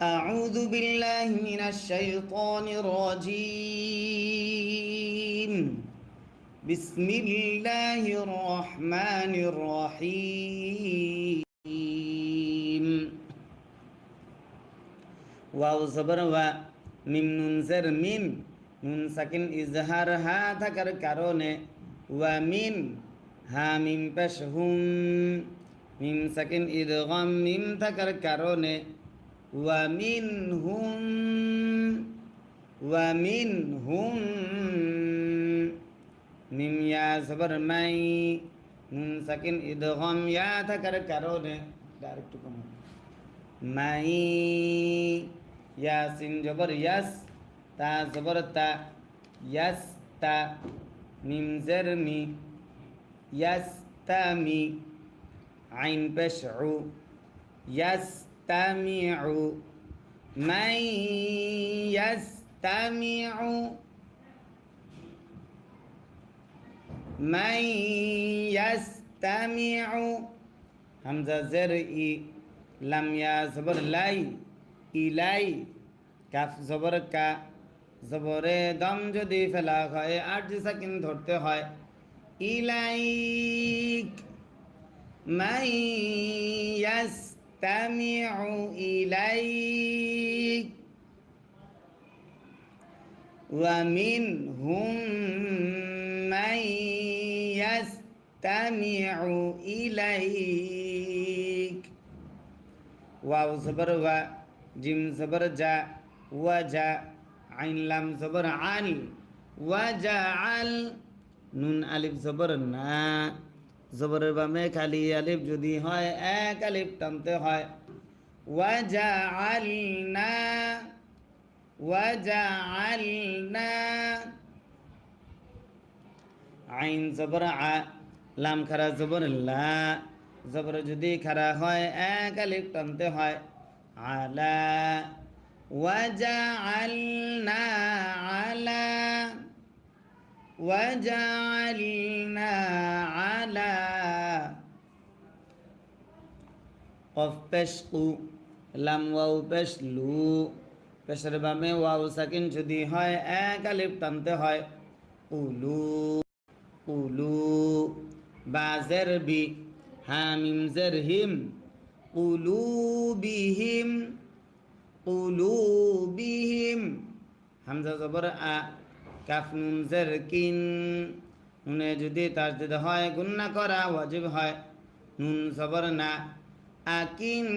أعوذ بالله من الشيطان الرجيم بسم الله الرحمن الرحيم wow জবর ওয়া মিম নুন জের মিন নুন সাকিন ইজহার হা থাকার কারণে ওয়া মিন হা মিম পেশ হুম মিম সাকিন ইদগাম মিম থাকার কারণে মিন হুম মিম ইয়া জবর মাই, নুন সাকিন ইদগাম, ইয়া থাকার কারণে ডাইরেক্ট কম। মাই, ইয়াসিন জবর ইয়াস, তা জবর তা ইয়াস, তা মিম জের মি, ইয়াস তা মি, আইন পেশ ইয়াস ইয়াস তামিউ মাই ইয়াস তামিউ হামজা জের ই লাম ইয়া জবর লাই ইলাই কাফ জবর কা জবরে দম যদি ফেলা হয় আট সেকেন্ড ধরতে হয় ইলাইক মাই يستمع إليك. ومنهم من يستمع إليك. واو صبر و جيم صبر جا وجا عين لام زبر عن وجعل نون ألف صبر نا. জবরের বামে খালি আলিফ যদি হয়, এক আলিফ টানতে হয়। আল না আইন জবর আ, লাম খারা জবর লা। জবর যদি খারা হয়, এক আলিফ টানতে হয়। আলা, ওয়াজআলনা, আলা। ওয়াজআলনা আলা কফ পেশ উ লাম ওয়াও পেশ লু পেশের বামে ওয়াও সাকিন যদি হয় এক আলিফ টানতে হয় উলু উলু বাজের বি হামিম জের হিম কুলুবিহিম কুলুবিহিম হামজা জবর আ কাফ নুন জের কিন নুনে যদি তার যদি হয় গুন্না করা ওয়াজিব হয় নুন জবর না আকিন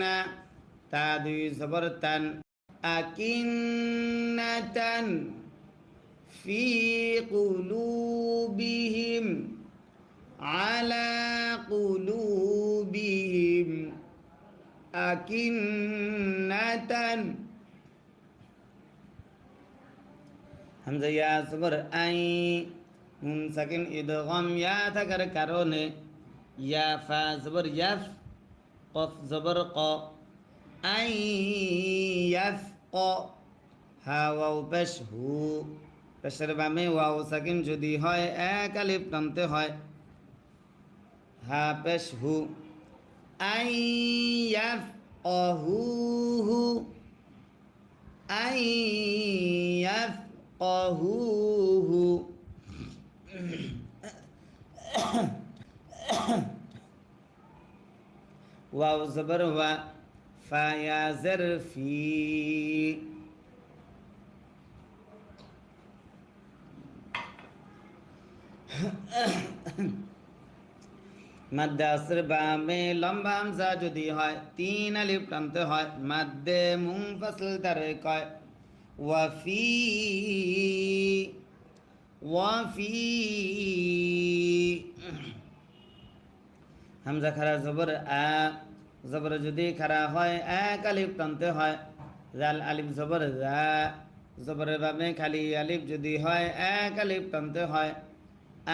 না তা দুই জবর তান আকিন তান ফি কুলুবিহিম على قلوبهم أكنة হামজা ইয়া সবর আই নুন সাকিন ইদগাম ইয়া থাকার কারণে ইয়া ফা জবর ইয়াফ কফ জবর ক আই ইয়াফ ক হা ওয়াও পেশ হু পেশের বামে ওয়াও সাকিন যদি হয় এক আলিফ টানতে হয় হা পেশ হু আই ইয়াফ অহুহু আই ইয়াফ অহুহু ওয়াও জবর ওয়া ফা ইয়া জের ফি মাদ্দে আসর বামে লম্বা হামজা যদি হয় তিন আলিফ টানতে হয় মাদ্দে মুংফাসল তারে কয় ওয়াফি ওয়াফি হামজা খারা জবর আ জবর যদি খারা হয় এক আলিফ টানতে হয় জাল আলিফ জবর যা জবরের বামে খালি আলিফ যদি হয় এক আলিফ টানতে হয়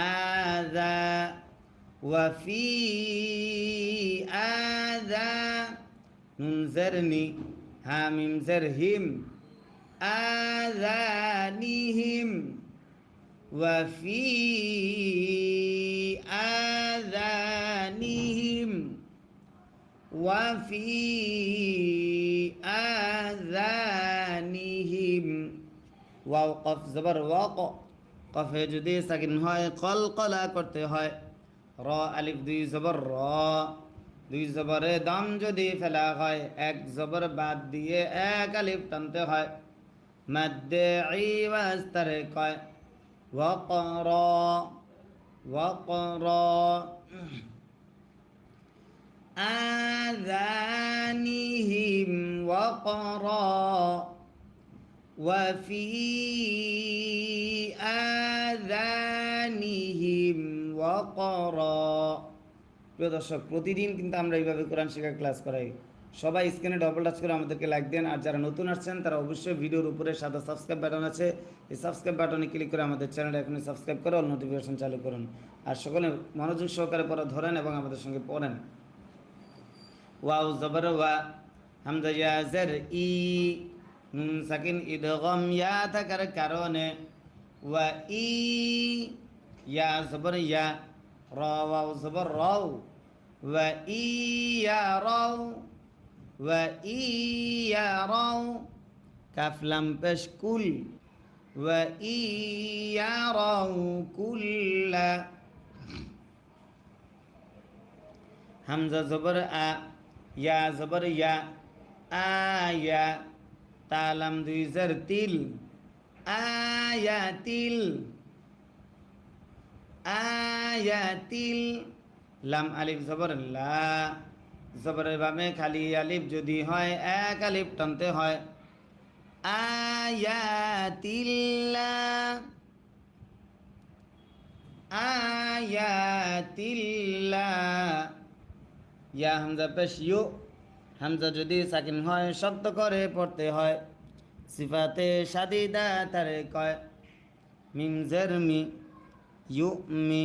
আজা وفي آذى ننزرني هامم زرهم আযানিহিম وفي آذانهم وفي آذانهم ওয়াও, কফ, জবর ওয়াক কফে যদি সাকিন হয় কলকলা করতে হয়। র, আলিফ, দুই জবর, র। দুই জবরে দম যদি ফেলা হয়, এক জবর বাদ দিয়ে এক আলিফ টানতে হয়। মাদ্দে ইওয়াজ তারে কয় ওয়াকর ওয়াকর آذانهم وقرا وفي آذانهم وقرا প্রিয় দর্শক প্রতিদিন কিন্তু আমরা এইভাবে কোরআন শেখার ক্লাস করাই সবাই স্ক্রিনে ডবল টাচ করে আমাদেরকে লাইক দেন। আর যারা নতুন আসছেন, তারা অবশ্যই ভিডিওর উপরে সাদা সাবস্ক্রাইব বাটন আছে। এই সাবস্ক্রাইব বাটনে ক্লিক করে আমাদের চ্যানেলটা এখনই সাবস্ক্রাইব করে অল নোটিফিকেশন চালু করুন। আর সকলে মনোযোগ সহকারে পড়া ধরেন এবং আমাদের সঙ্গে পড়েন। ওয়াও জবর ওয়া, হামজা ইয়া জের ই, নুন সাকিন ইদগম ইয়া থাকার কারণে। ওয়া ই, ইয়া জবর ইয়া, র ওয়াও জবর রাও। ওয়া ই, ইয়া রাও। ওয়া ই ইয়া রাও কাফ লাম পেশ কুল ওয়া ই ইয়া রাও কুল্লা হামজা জবর আ ইয়া জবর ইয়া আয়া তালাম দুই জর তিল আয়া তিল জবরের বামে খালি আলিফ যদি হয়, এক আলিফ টানতে হয়। ইয়া হামজা পেশ হামজা যদি সাকিন হয়, শক্ত করে পড়তে হয়। সিফাতে সাদিদা তারে কয়, মিম জের মি ইউ মি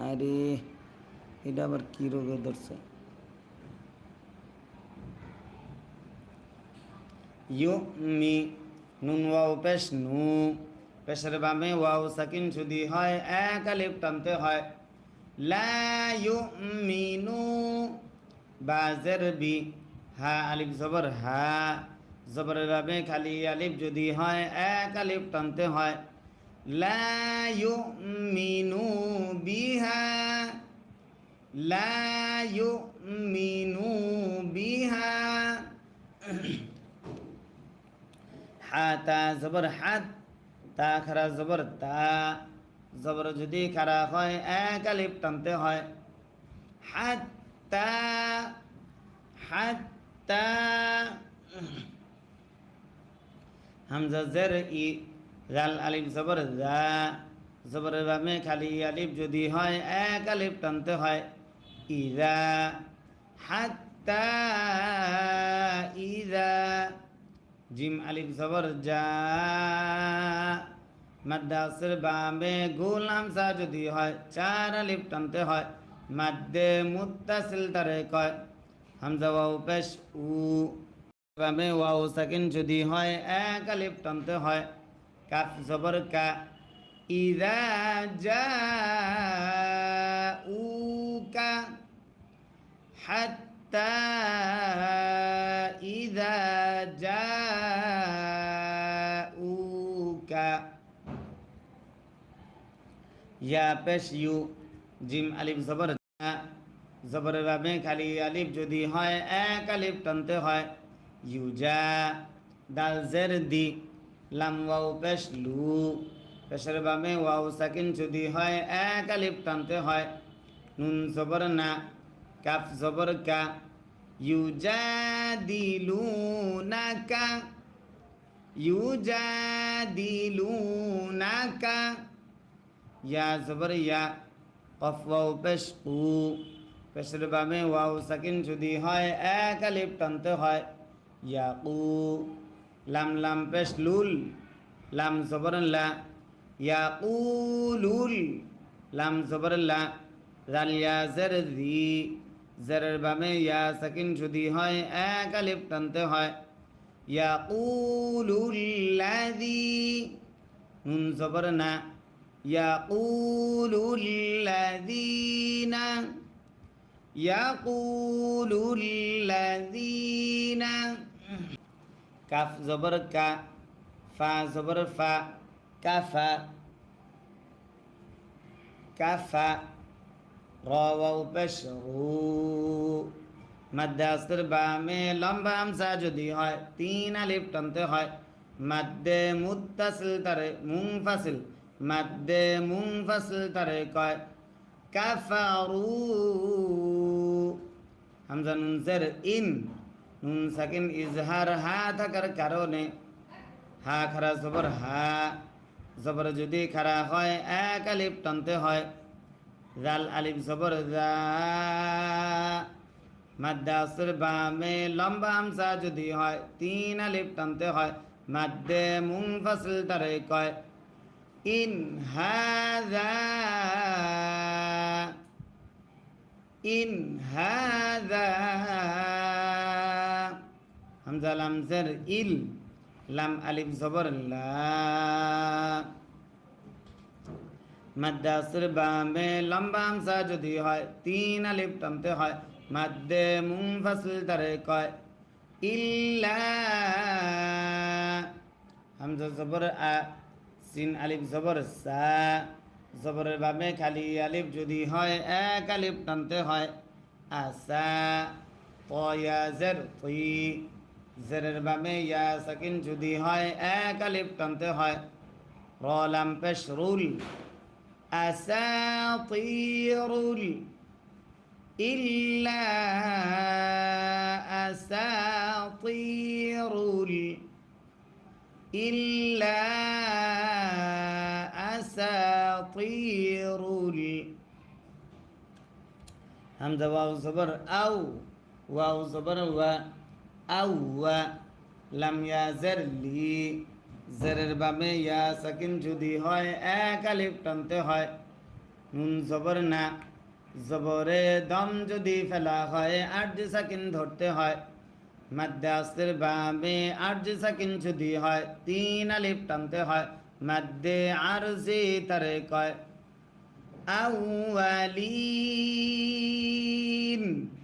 আরে, এটা আবার কি রোগে ধরছে? ইউ মি নুন ওয়াও পেশ নু পেশের বামে ওয়াও সাকিন যদি হয়, এক আলিফ টানতে হয়। লা ইউমিনু বাজের বি, হা আলিফ জবর হা। জবরের বামে খালি আলিফ যদি হয়, এক আলিফ টানতে হয়। লা ইউমিনু বিহা, লা ইউমিনু বিহা। হাতা জবর হাত তা, খারা, জবর, তা। জবর যদি খারা হয়, এক আলিফ টানতে হয়। হাত্তা হাত্তা হামজা জের ই জাল আলিফ জবর জা জবরের বামে খালি আলিফ যদি হয়, এক আলিফ টানতে হয়। ইদা, হাত্তা, ইদা, জিম আলিফ জবর যা মাদ্দাসের বামে গোলাম সা যদি হয়, চার আলিফ টানতে হয়। মাদ্দে মুত্তাসিল তারে কয়, হামজা ওয়াও পেশ উ। বামে ওয়াও সাকিন যদি হয়, এক আলিফ টানতে হয়। কাফ জবর কা ইদা যা উকা হাত্তা ইদা জাউকা ইয়া পেশ ইউ জিম আলিফ জবর জা জবরের বাবে খালি আলিফ যদি হয় এক আলিফ টানতে হয় ইউজা দাল জের দি লাম ওয়াও পেশ লু পেশের বামে ওয়াও সাকিন যদি হয় এক আলিফ টানতে হয় নুন জবর না কাফ জবর কা ইউজাদিলুনাকা ইউজাদিলুনাকা ইয়া জবর ইয়া কফ ওয়াও পেশ কু পেশের বামে ওয়াও সাকিন যদি হয় এক আলিফ টানতে হয় ইয়াকু লাম লাম পেশ লুল, লাম জবরল্লা ইয়াকুলুল লাম জবরল্লা জাল ইয়া জের জি জেরের বামে ইয়া সাকিন যদি হয়, এক আলিফ টানতে হয়। ইয়াকুলুল্লাযী নুন জবর না। ইয়াকুলুল্লাযীনা ইয়াকুলুল্লাযীনা কাফ জবর কা, ফা জবর ফা কাফা কাফা রওয়াও পেশ রু মাদ্দাস্তের বামে লম্বা আমসা যদি হয়, তিন আলিফ টানতে হয়। মাদ্দে মুত্তাসিল তারে মুংফাসিল মাদ্দে মুংফাসিল তারে কয়, কাফারু। হামজা নুন ইন। সাকিন ইজহার হা থাকার কারণে হা খারা জবর হা, জবর যদি খারা হয়, এক আলিফ টানতে হয়। জাল আলিফ জবর জা। মাদ্দাসের বামে লম্বা আমসা যদি হয়, তিন আলিফ টানতে হয়। মাদ্দে মুংফাসিল তারে কয়, ইন হাযা ইন হাযা হামজা লাম জের ইল, লাম আলিফ জবর মাদ্দাসের বামে লম্বা আমসা যদি হয়, তিন আলিফ টানতে হয়। মাদ্দে মুংফাসিল তারে কয়, ইল্লা। হামজা জবর আ, সিন আলিফ জবর সা। জবরের বামে খালি আলিফ যদি হয়, এক আলিফ টানতে হয়। আসা পয়া জের তুই জেরের বামে ইয়া সাকিন যদি হয় এক আলিফ টানতে হয় রলাম পেশ রুল আসাতিরুল إلا أساطير ال- إلا أساطير ال- همزة واو زبر أو واو زبر و আউয়া, লাম ইয়াজের লি, জেরের বাবে ইয়া সাকিন যদি হয়, এক আলিফ টানতে হয়। নুন জবর না, জবরে দম যদি ফেলা হয় আর্য সাকিন ধরতে হয়। মাদ্রাসের বাবে আর্য সাকিন যদি হয়, তিন আলিফ টানতে হয়। মাদ্দে আরজি তারে কয়, আউয়ালিন।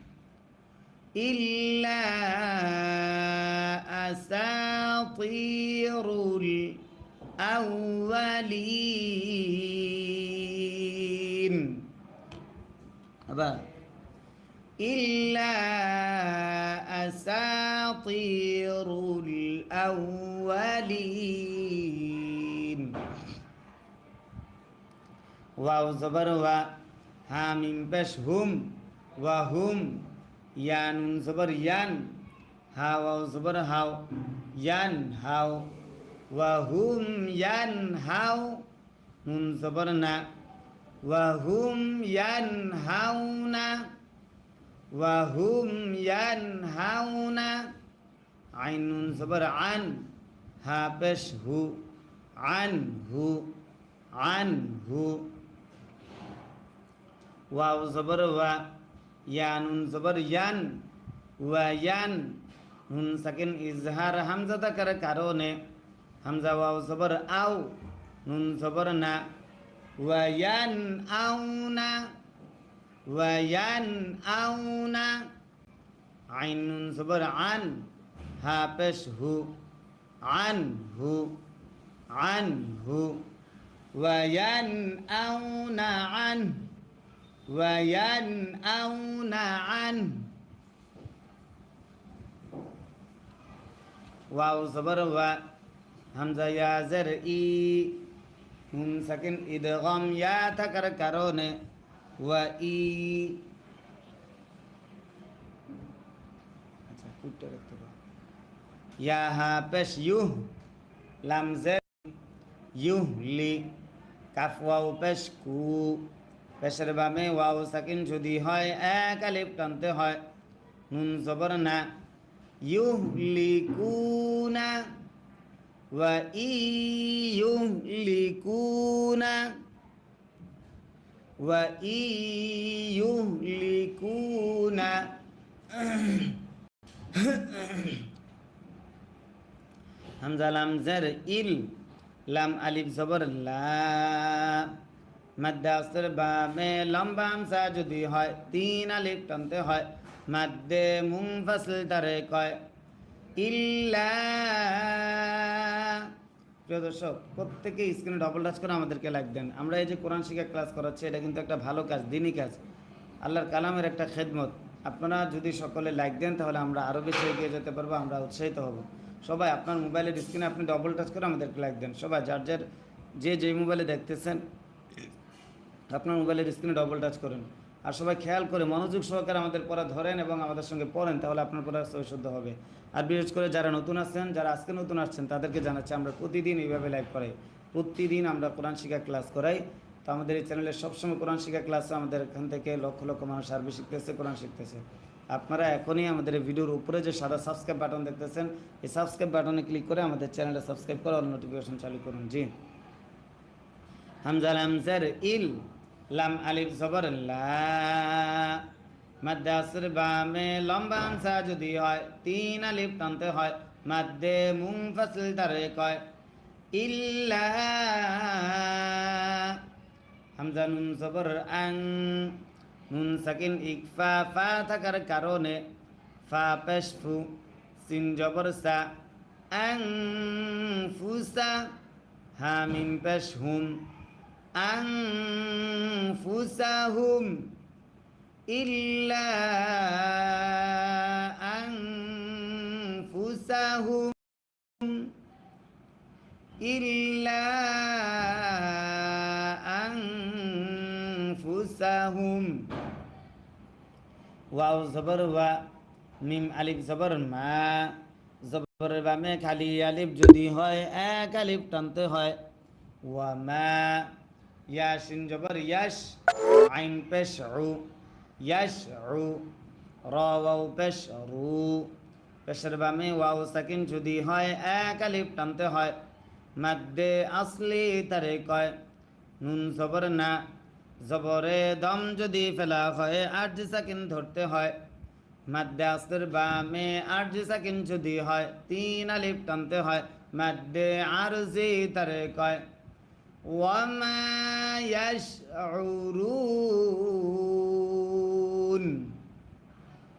إلا أساطير الأولين. إلا أساطير الأولين. واو زبر و حامیم بش هم হুম ইয়া নুন জবর ইয়ান হা ওয়াও জবর হাও, ইয়ান হাও ওয়া হুম ইয়ান হাও, নুন জবর না ওয়া হুম ইয়ান হাওনা ওয়া হুম ইয়ান হাওনা আইন নুন জবর আন, হা পেশ হু, আন হু আন হু, ওয়াও জবর ওয়া ইয়া নুন জবর ইয়ান ওয়া ইয়ান নুন সাকিন ইজহার হামজা থাকার কারণে হামজা ওয়াও জবর আও নুন জবর না ওয়া ইয়ান আউনা ওয়া ইয়ান আউনা আইন নুন জবর আন হা পেশ হু আন হু আন হু وينأون عنه وينأون عنه واو زبر و حمزه یا زر ای نون سکن ادغام یا تکر کرون و ای یا ها پش یوه لمزه یوه لی کف واو پش کو পেশের বামে ওয়াও সাকিন যদি হয়, এক আলিফ টানতে হয়। নুন জবর না। ইউহলিকুনা ওয়া ইয়ুহলিকুনা ওয়া ইয়ুহলিকুনা হামজা লাম জের ইল, লাম আলিফ জবর লা। মাদ্দে আসর বামে লম্বা আমসা যদি হয়, তিন আলিফ টানতে হয়। মাদ্দে মুংফাসিল তারে কয়, ইল্লা। প্রিয় দর্শক প্রত্যেকে স্ক্রিনে ডবল টাচ করে আমাদেরকে লাইক দেন। আমরা এই যে কোরআন শিক্ষা ক্লাস করাচ্ছি, এটা কিন্তু একটা ভালো কাজ দিনই কাজ। আল্লাহর কালামের একটা খেদমত। আপনারা যদি সকলে লাইক দেন, তাহলে আমরা আরও বেশি এগিয়ে যেতে পারব, আমরা উৎসাহিত হব। সবাই, আপনার মোবাইলের স্ক্রিনে আপনি ডবল টাচ করে আমাদেরকে লাইক দেন। সবাই, যার যার যে যে মোবাইলে দেখতেছেন আপনার মোবাইলের স্ক্রিনে ডবল টাচ করেন। আর সবাই খেয়াল করে মনোযোগ সহকারে আমাদের পড়া ধরেন এবং আমাদের সঙ্গে পড়েন, তাহলে আপনার পড়া শুদ্ধ হবে। আর বিশেষ করে যারা নতুন আসছেন যারা আজকে নতুন আসছেন, তাদেরকে জানাচ্ছি, আমরা প্রতিদিন এইভাবে লাইভ করাই। প্রতিদিন আমরা কোরআন শিক্ষা ক্লাস করাই। তো আমাদের এই চ্যানেলে সবসময় কোরআন শিক্ষা ক্লাসে আমাদের এখান থেকে লক্ষ লক্ষ মানুষ আরবি শিখতেছে কোরআন শিখতেছে। আপনারা এখনই আমাদের ভিডিওর উপরে যে সাদা সাবস্ক্রাইব বাটন দেখতেছেন, এই সাবস্ক্রাইব বাটনে ক্লিক করে আমাদের চ্যানেলে সাবস্ক্রাইব করে নোটিফিকেশন চালু করুন। জি। হামজা লামজার ইল লাম আলিফ জবর লা। মাদ্দে আসর বামে লম্বা আমসা যদি হয়, তিন আলিফ টানতে হয়। মাদ্দে মুংফাসিল তারে কয়, ইল্লা। হামজা নুন জবর আং। নুন সাকিন ইকফা, ফা থাকার কারণে ফা পেশ ফু সিন জবর সা। আং ফুসা, হামিম পেশ হুম أنفسهم إلا أنفسهم إلا أنفسهم ওয়াও জবর ওয়া মিম আলিফ জবর মা জবর বামে খালি আলিফ যদি হয় এক আলিফ টানতে হয় ওয়া মা ইয়াসিন জবর, ইয়াস আইন পেশ উ ইয়াস উ র ওয়াও পেশ রু পেশের বামে ওয়াও সাকিন যদি হয়, এক আলিফ টানতে হয়। মাদ্দে আসলি তারে কয়, নুন জবর না। জবরে দম যদি ফেলা হয় আট সাকিন ধরতে হয়। মাদ্দে আসর বামে আট সাকিন যদি হয়, তিন আলিফ টানতে হয়। মাদ্দে আরজি তারে কয় وما يشعرون.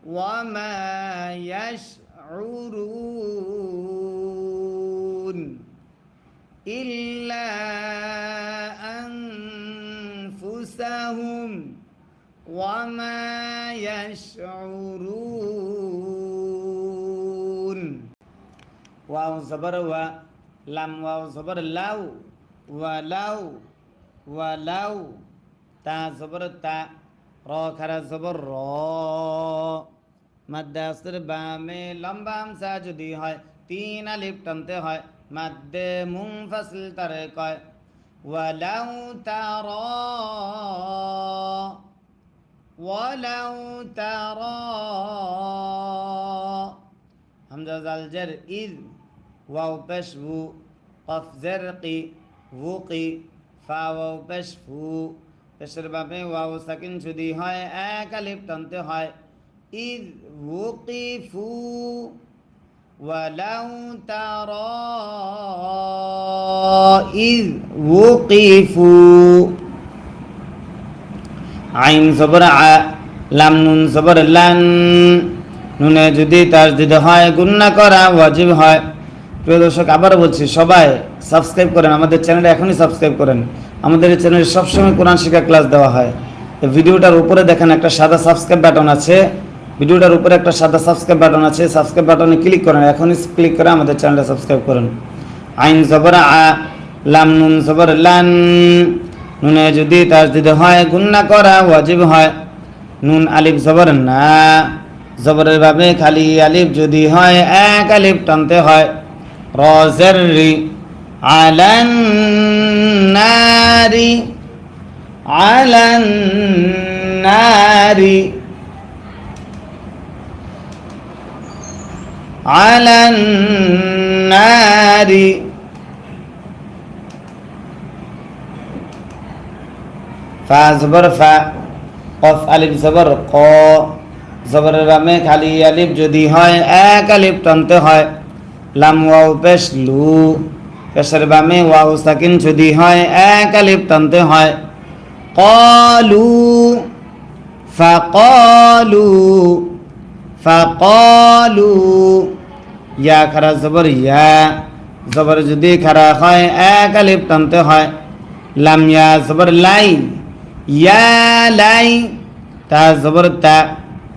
وما يشعرون. إلا أنفسهم. وما يشعرون. واو زبر و لم واو زبر লাউ ওয়ালাউ ওয়ালাউ, তা জবর, তা র, খারা জবর, র। মাদ্দে আসর বামে লম্বা আমসা যদি হয়, তিন আলিফ টানতে হয়, মাদ্দে মুংফাসিল তারে কয়, ওয়ালাউ তারা ওয়ালাউ তারা হামজা জাল জার ইজ ওয়াও, পেশ, উ, কফ জারকি ওকি ফা ওয়াও পেশ ফু পেশের বাপে ওয়াও সাকিন যদি হয় এক আলিফ টানতে হয় ইদ ওকিফু ولو ترى إذ وقفوا আইন সবর আ লাম নুন সবর লান নুনে যদি তার যদি হয় গুন্না করা ওয়াজিব হয় প্রিয় দর্শক, আবারও বলছি, সবাই সাবস্ক্রাইব করেন, আমাদের চ্যানেলে এখনই সাবস্ক্রাইব করেন। আমাদের এই চ্যানেলে সবসময় কোরআন শিক্ষা ক্লাস দেওয়া হয়। ভিডিওটার উপরে দেখেন একটা সাদা সাবস্ক্রাইব বাটন আছে। ভিডিওটার উপরে একটা সাদা সাবস্ক্রাইব বাটন আছে। সাবস্ক্রাইব বাটনে ক্লিক করেন, এখনই ক্লিক করে আমাদের চ্যানেলটা সাবস্ক্রাইব করুন। আইন সবর আ, লাম নুন সবর লান। নুনে যদি তার যদি হয়, গুন্না করা ওয়াজিব হয়। নুন আলিফ জবর না, জবরের ভাবে খালি আলিফ যদি হয়, এক আলিফ টানতে হয়। রি আলান নারি ফা, জবর আলিফ, জবর ক। জবরের বামে খালি আলিফ যদি হয়, এক আলিফ টানতে হয়। লাম ওয়াও পেশ লু। পেশের বামে ওয়াও সাকিন যদি হয়, এক আলিফ টানতে হয়। কলু, ফাকলু ফাকলু। ইয়া খারা জবর ইয়া। জবর যদি খারা হয়, এক আলিফ টানতে হয়। লাম ইয়া জবর লাই। ইয়া লাই, তা জবর তা।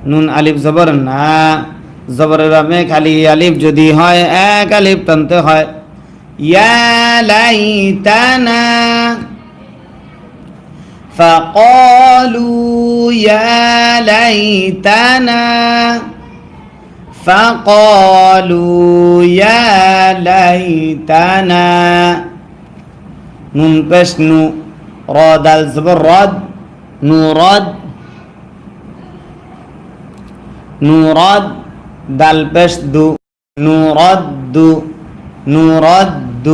নুন আলিফ জবর না। জবরের বামে খালি আলিফ যদি হয় এক আলিফ টানতে হয় ইয়া লাই তানা فقالوا يا ليتنا فقالوا يا ليتنا نون بش نو راد الزبر رد نورد نورد دال بش دو نورد نورد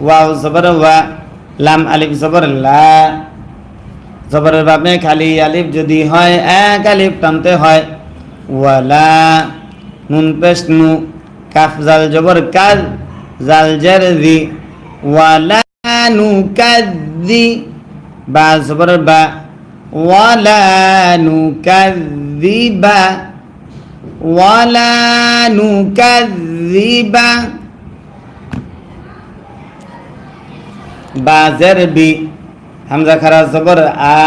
واو زبر و لام ألف زبر لا জবরের বাপে খালি আলিফ যদি হয় এক আলিফ টানতে হয় ওয়ালা নুন পেশ নু কাফ জাল জবর কাজ জাল জের দি ওয়ালা নু কাজি বা জবর বা ওয়ালা নু কাজিবা ওয়ালা নু কাজিবা বা জের বি হামজা খারা জবর আ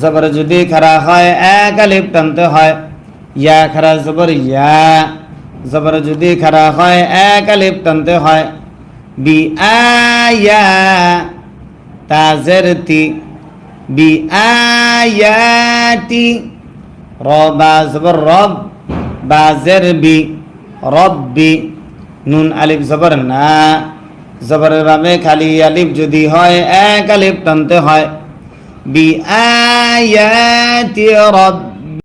জবর যদি খারা হয় এক আলিফ টানতে হয় ইয়া খারা জবর ইয়া জবর যদি খারা হয় এক আলিফ টানতে হয় বি আয়া তাজের তি বি আয়াতি র বা জবর রব বি রব্বি নুন আলিফ জবর না। জবরের বামে খালি আলিফ যদি হয়, এক আলিফ টানতে হয়। বি আয়াতি রব